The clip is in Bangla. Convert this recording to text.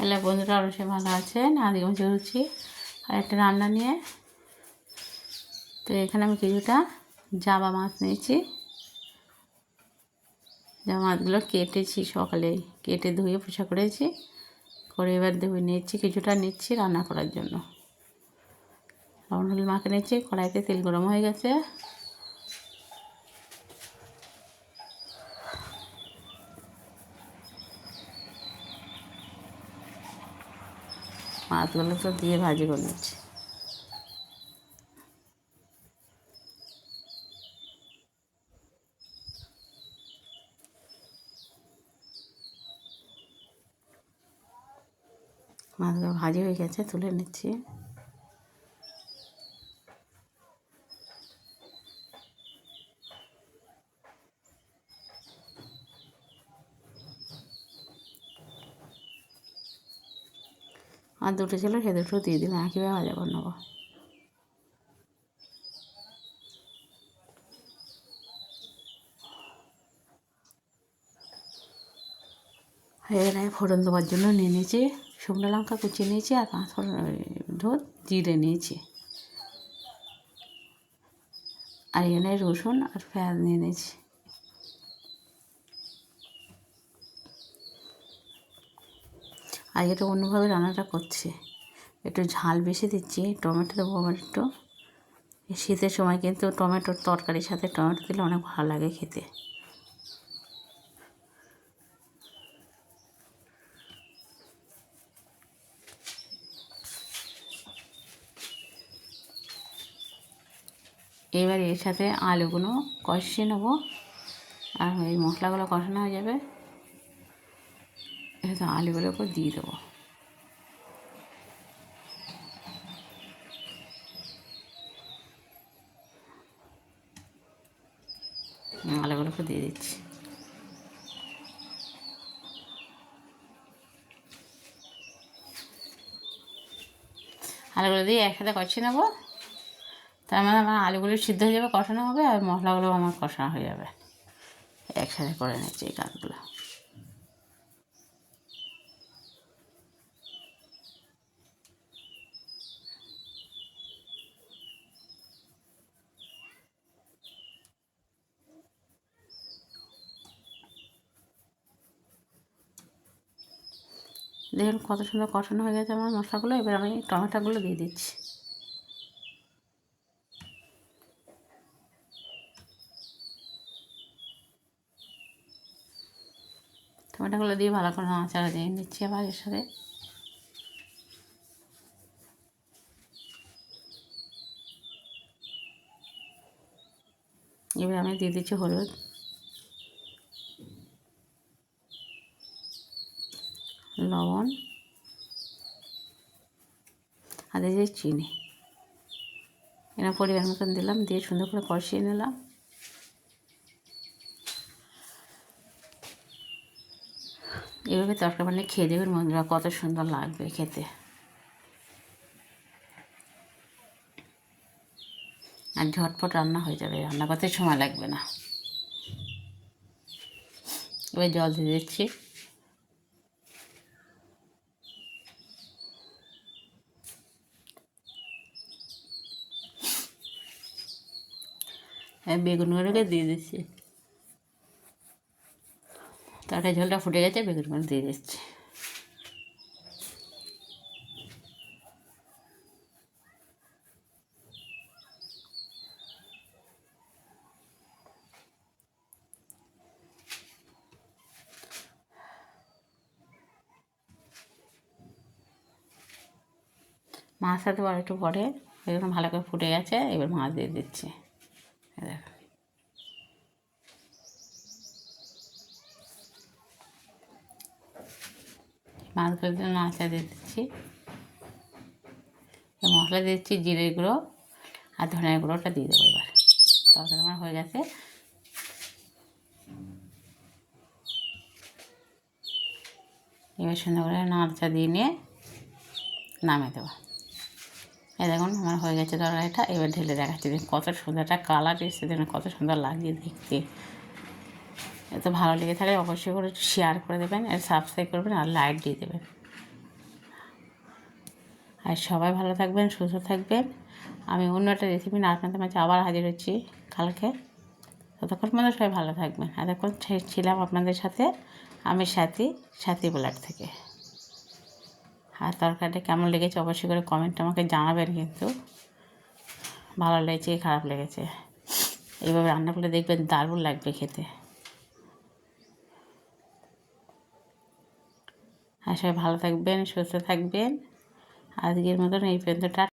হ্যালো বন্ধুরা অবশ্যই ভালো আছেন আজকে আমি চলছি আর একটা রান্না নিয়ে। তো এখানে আমি কিছুটা জাবা মাছ নিয়েছি। জাবা মাছগুলো কেটেছি সকালে। কেটে ধুয়ে পোষা করেছি। করে এবার ধুয়ে নিচ্ছি কিছুটা নিচ্ছি রান্না করার জন্য। লবণ হলুদ মাখে নিয়েছি, কড়াইতে তেল গরম হয়ে গেছে। মাছগুলো তো দিয়ে ভাজি করে নিচ্ছি মাছগুলো ভাজি হয়ে গেছে তুলে নিচ্ছি। আর দুটো ছিল, সে দুটো দিয়ে দিলাম একইভাবে ভাজা করে নেব? এখানে ফোড়ন দেওয়ার জন্য নিয়ে নিয়েছি, শুকনো লঙ্কা কুচিয়ে নিয়েছি আর পাঁচ ফোড়ন ধর জিরে নিয়েছি। আর এখানে রসুন আর পেঁয়াজ নিয়ে নিয়েছি। আর এটা অন্যভাবে রান্নাটা করছি। একটু ঝাল বেশি দিচ্ছি, টমেটো দেবো আবার একটু। শীতের সময় কিন্তু টমেটোর তরকারির সাথে টমেটো দিলে অনেক ভালো লাগে খেতে। এবার এর সাথে আলুগুলো কষিয়ে নেব। আর এই মশলাগুলো কষানো হয়ে যাবে। এবার আলুগুলোকে দিয়ে দেবো। আলুগুলোকে দিয়ে দিচ্ছি। আলুগুলো দিয়ে একসাথে কষিয়ে নেব। তার মানে আমার আলুগুলো সিদ্ধ হয়ে যাবে, কষানো হবে, আর মশলাগুলো আমার কষানো হয়ে যাবে। একসাথে করে নিচ্ছি এই কাজগুলো। দেখুন কত সুন্দর কষানো হয়ে গেছে আমার মশলাগুলো, এবার আমি টমেটোগুলো দিয়ে দিচ্ছি। টমেটোগুলো দিয়ে ভালো করে নাড়াচাড়া দিয়ে নিচ্ছি আবার এর সাথে। এবার আমি দিয়ে দিচ্ছি হলুদ। লবণ আর দিয়ে চিনি। এরা পরিমাণ মতন দিলাম, দিয়ে সুন্দর করে কষিয়ে নিলাম। এভাবে তরকারি বানিয়ে খেয়ে দেবেন বন্ধুরা, কত সুন্দর লাগবে খেতে। আর ঝটপট রান্না হয়ে যাবে, রান্না করতে সময় লাগবে না। এবার জল দিয়ে দিচ্ছি। বেগুনগুলোকে দিয়ে দিচ্ছি। তরকারি ঝোলটা ফুটে গেছে, বেগুন বেগুনগুলো দিয়ে দিচ্ছি। তো আর একটু পরে। বেগুন ভালো করে ফুটে গেছে, এবার মাছ দিয়ে দিচ্ছি। দেখ। মাছগুলো দিয়ে দিচ্ছি। মশলা দিচ্ছি জিরে গুঁড়ো আর ধনের গুঁড়োটা দিয়ে দেবো এবার। তরকারি আমার হয়ে গেছে। এবার সুন্দর করে নাড়চা দিয়ে নিয়ে নামিয়ে দেবো। এই দেখুন, আমার হয়ে গেছে তরকারিটা এবার ঢেলে দেখাচ্ছি। দেখুন, কত সুন্দর একটা কালার এসেছে, দেখুন, কত সুন্দর লাগছে দেখতে। এত ভালো লেগে থাকলে অবশ্যই করে শেয়ার করে দেবেন, আর সাবস্ক্রাইব করবেন, আর লাইক দিয়ে দেবেন। আর সবাই ভালো থাকবেন, সুস্থ থাকবেন। আমি অন্য একটা রেসিপি না আপনাদের মাঝে আবার হাজির হচ্ছি কালকে। ততক্ষণ পর্যন্ত সবাই ভালো থাকবেন। এতক্ষণ ছিলাম আপনাদের সাথে, আমি সাথী সাথী ব্লাড থেকে। আর তরকারিটা কেমন লেগেছে অবশ্যই করে কমেন্ট আমাকে জানাবেন কিন্তু। ভালো লেগেছে খারাপ লেগেছে? এইভাবে রান্না করলে দেখবেন দারুণ লাগবে খেতে। আর সবাই ভালো থাকবেন, সুস্থ থাকবেন। আজকের মতন এই পর্যন্ত